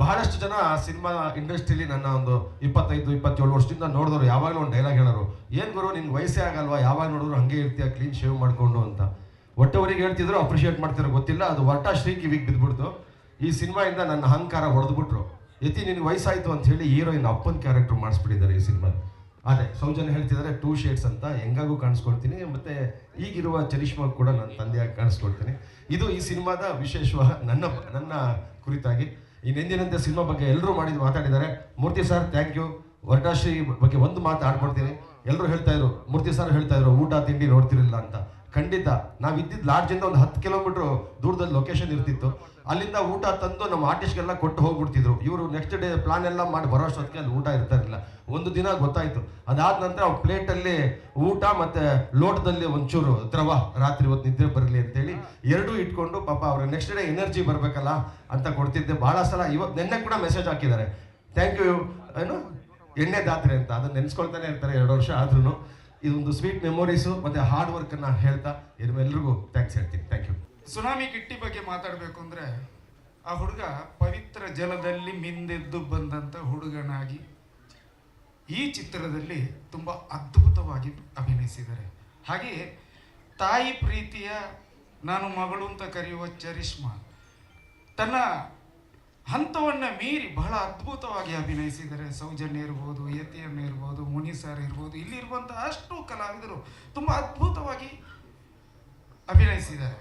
ಬಹಳಷ್ಟು ಜನ ಸಿನಿಮಾ ಇಂಡಸ್ಟ್ರಿಲಿ ನನ್ನ ಒಂದು ಇಪ್ಪತ್ತೈದು, ಇಪ್ಪತ್ತೇಳು ವರ್ಷದಿಂದ ನೋಡಿದ್ರು ಯಾವಾಗಲೂ ಒಂದು ಡೈಲಾಗ್ ಹೇಳೋರು, ಏನು ಗುರು ನಿನ್ಗೆ ವಯಸ್ಸೇ ಆಗಲ್ವಾ? ಯಾವಾಗ ನೋಡಿದ್ರು ಹಂಗೆ ಇರ್ತೀಯ ಕ್ಲೀನ್ ಶೇವ್ ಮಾಡಿಕೊಂಡು ಅಂತ. ಒಟ್ಟವರಿಗೆ ಹೇಳ್ತಿದ್ರು, ಅಪ್ರಿಷಿಯೇಟ್ ಮಾಡ್ತಿರೋ, ಗೊತ್ತಿಲ್ಲ, ಅದು ವರ್ಟ ಶ್ರೀ ಕಿವಿಗೆ ಬಿದ್ದುಬಿಡ್ತು ಈ ಸಿನಿಮಾಯಿಂದ ನನ್ನ ಅಹಂಕಾರ ಹೊಡೆದ್ಬಿಟ್ರು. ಯತಿ, ನಿನ್ಗೆ ವಯಸ್ಸಾಯಿತು ಅಂತ ಹೇಳಿ ಹೀರೋಯಿನ್ ಅಪ್ಪನ ಕ್ಯಾರೆಕ್ಟರ್ ಮಾಡಿಸ್ಬಿಟ್ಟಿದ್ದಾರೆ ಈ ಸಿನಿಮಾ. ಅದೇ, ಸೌಜನ್ಯ ಹೇಳ್ತಿದ್ದಾರೆ ಟೂ ಶೇಡ್ಸ್ ಅಂತ, ಹೆಂಗಾಗೂ ಕಾಣಿಸ್ಕೊಳ್ತೀನಿ ಮತ್ತು ಈಗಿರುವ ಚರಿಷ್ಮಾ ಕೂಡ ನನ್ನ ತಂದೆಯಾಗಿ ಕಾಣಿಸ್ಕೊಳ್ತೀನಿ ಇದು ಈ ಸಿನಿಮಾದ ವಿಶೇಷ ನನ್ನ ನನ್ನ ಕುರಿತಾಗಿ. ಇನ್ನೆಂದಿನಂತೆ ಸಿನಿಮಾ ಬಗ್ಗೆ ಎಲ್ಲರೂ ಮಾಡಿದ್ದು ಮಾತಾಡಿದ್ದಾರೆ. Murthy sir thank you Varnashree ಬಗ್ಗೆ ಒಂದು ಮಾತು ಆಡ್ಕೊಡ್ತೀನಿ ಎಲ್ಲರೂ ಹೇಳ್ತಾ ಇದ್ರು, ಮೂರ್ತಿ ಸರ್ ಹೇಳ್ತಾ ಇದ್ರು, ಊಟ, ತಿಂಡಿ ನೋಡ್ತಿರಲಿಲ್ಲ ಅಂತ. ಖಂಡಿತ. ನಾವು ಇದ್ದಿದ್ದು ಲಾಡ್ಜಿಂದ ಒಂದು ಹತ್ತು ಕಿಲೋಮೀಟ್ರ್ ದೂರದಲ್ಲಿ ಲೊಕೇಶನ್ ಇರ್ತಿತ್ತು. ಅಲ್ಲಿಂದ ಊಟ ತಂದು ನಮ್ಮ ಆರ್ಟಿಸ್ಟ್ಗೆಲ್ಲ ಕೊಟ್ಟು ಹೋಗ್ಬಿಡ್ತಿದ್ರು. ಇವರು ನೆಕ್ಸ್ಟ್ ಡೇ ಪ್ಲಾನ್ ಎಲ್ಲ ಮಾಡಿ ಬರೋ ಅಷ್ಟೊತ್ತಿಗೆ ಅಲ್ಲಿ ಊಟ ಇರ್ತಾ ಇರಲಿಲ್ಲ. ಒಂದು ದಿನ ಗೊತ್ತಾಯ್ತು. ಅದಾದ ನಂತರ ಅವ್ರ ಪ್ಲೇಟಲ್ಲಿ ಊಟ ಮತ್ತೆ ಲೋಟದಲ್ಲಿ ಒಂಚೂರು ದ್ರವ, ರಾತ್ರಿ ಹೊತ್ತು ನಿದ್ರೆ ಬರಲಿ ಅಂತೇಳಿ ಎರಡೂ ಇಟ್ಕೊಂಡು ಪಾಪ ಅವ್ರಿಗೆ ನೆಕ್ಸ್ಟ್ ಡೇ ಎನರ್ಜಿ ಬರಬೇಕಲ್ಲ ಅಂತ ಕೊಡ್ತಿದ್ದೆ. ಭಾಳ ಸಲ ಇವತ್ತು ನಿನ್ನೆ ಕೂಡ ಮೆಸೇಜ್ ಹಾಕಿದ್ದಾರೆ. ಥ್ಯಾಂಕ್ ಯು ಏನು? ಎಣ್ಣೆ ದಾತ್ರೆ ಅಂತ. ಅದನ್ನ ನೆನ್ಸ್ಕೊಳ್ತಾನೆ ಇರ್ತಾರೆ ಎರಡು ವರ್ಷ ಆದ್ರೂ ಇದೊಂದು ಸ್ವೀಟ್ ಮೆಮೊರೀಸು, ಮತ್ತೆ ಹಾರ್ಡ್ ವರ್ಕನ್ನು ಹೇಳ್ತಾ ಎಲ್ಲರಿಗೂ ಥ್ಯಾಂಕ್ಸ್ ಹೇಳ್ತೀನಿ. ಥ್ಯಾಂಕ್ ಯು ಸುನಾಮಿ ಕಿಟ್ಟಿ ಬಗ್ಗೆ ಮಾತಾಡಬೇಕು ಅಂದ್ರೆ, ಆ ಹುಡುಗ ಪವಿತ್ರ ಜಲದಲ್ಲಿ ಮಿಂದೆದ್ದು ಬಂದಂತ ಹುಡುಗನಾಗಿ ಈ ಚಿತ್ರದಲ್ಲಿ ತುಂಬ ಅದ್ಭುತವಾಗಿ ಅಭಿನಯಿಸಿದ್ದಾರೆ. ಹಾಗೆ ತಾಯಿ ಪ್ರೀತಿಯ ನಾನು ಮಗಳು ಅಂತ ಕರೆಯುವ ಚರಿಷ್ಮಾ, ತನ್ನ ಹಂತವನ್ನು ಮೀರಿ ಬಹಳ ಅದ್ಭುತವಾಗಿ ಅಭಿನಯಿಸಿದ್ದಾರೆ ಸೌಜನ್ಯ ಇರ್ಬೋದು, ಯತಿಯನ್ನ ಇರ್ಬೋದು, ಮುನಿ ಸರ್ ಇರ್ಬೋದು ಇಲ್ಲಿರುವಂಥ ಅಷ್ಟು ಕಲಾವಿದರು ತುಂಬ ಅದ್ಭುತವಾಗಿ ಅಭಿನಯಿಸಿದ್ದಾರೆ.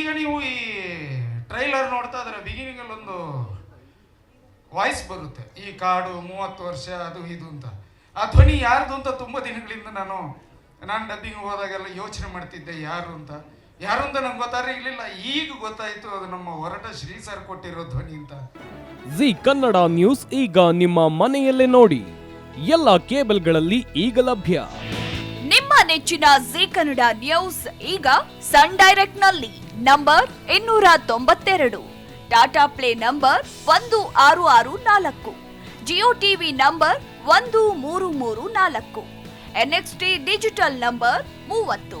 ಈಗ ನೀವು ಈ ಟ್ರೈಲರ್ ನೋಡ್ತಾ ಅದರ ಬಿಗಿನಿಂಗಲ್ಲಿ ಒಂದು ವಾಯ್ಸ್ ಬರುತ್ತೆ. ಈ ಕಾಡು ಮೂವತ್ತು ವರ್ಷ, ಅದು ಇದು ಅಂತ. ಆ ಧ್ವನಿ ಯಾರ್ದು ಅಂತ ತುಂಬ ದಿನಗಳಿಂದ ನಾನು ನಾನು ಡಬ್ಬಿಂಗ್ ಹೋದಾಗೆಲ್ಲ ಯೋಚನೆ ಮಾಡ್ತಿದ್ದೆ, ಯಾರು ಅಂತ. ಯಾರು ಅಂತ ನಂಗೆ ಗೊತ್ತಾಗಿರ್ಲಿಲ್ಲ ಈಗ ಗೊತ್ತಾಯಿತು ಅದು ನಮ್ಮ ಹೊರಟ ಶ್ರೀ ಸರ್ ಕೊಟ್ಟಿರೋ ಧ್ವನಿ ಅಂತ. ಜಿ ಕನ್ನಡ ನ್ಯೂಸ್ ಈಗ ನಿಮ್ಮ ಮನೆಯಲ್ಲೇ ನೋಡಿ. ಎಲ್ಲ ಕೇಬಲ್ಗಳಲ್ಲಿ ಈಗ ಲಭ್ಯ. ನಿಮ್ಮ ನೆಚ್ಚಿನ ಜಿ ಕನ್ನಡ ನ್ಯೂಸ್ ಈಗ ಸನ್ ಡೈರೆಕ್ಟ್ನಲ್ಲಿ ನಂಬರ್ ಇನ್ನೂರ ತೊಂಬತ್ತೆರಡು ಟಾಟಾ ಪ್ಲೇ ನಂಬರ್ ಒಂದು ಆರು ಆರು ನಾಲ್ಕು ಜಿಯೋ ಟಿವಿ ನಂಬರ್ ಒಂದು ಮೂರು ಮೂರು ನಾಲ್ಕು ಎನ್ಎಕ್ಸ್ಟಿ ಡಿಜಿಟಲ್ ನಂಬರ್ ಮೂವತ್ತು.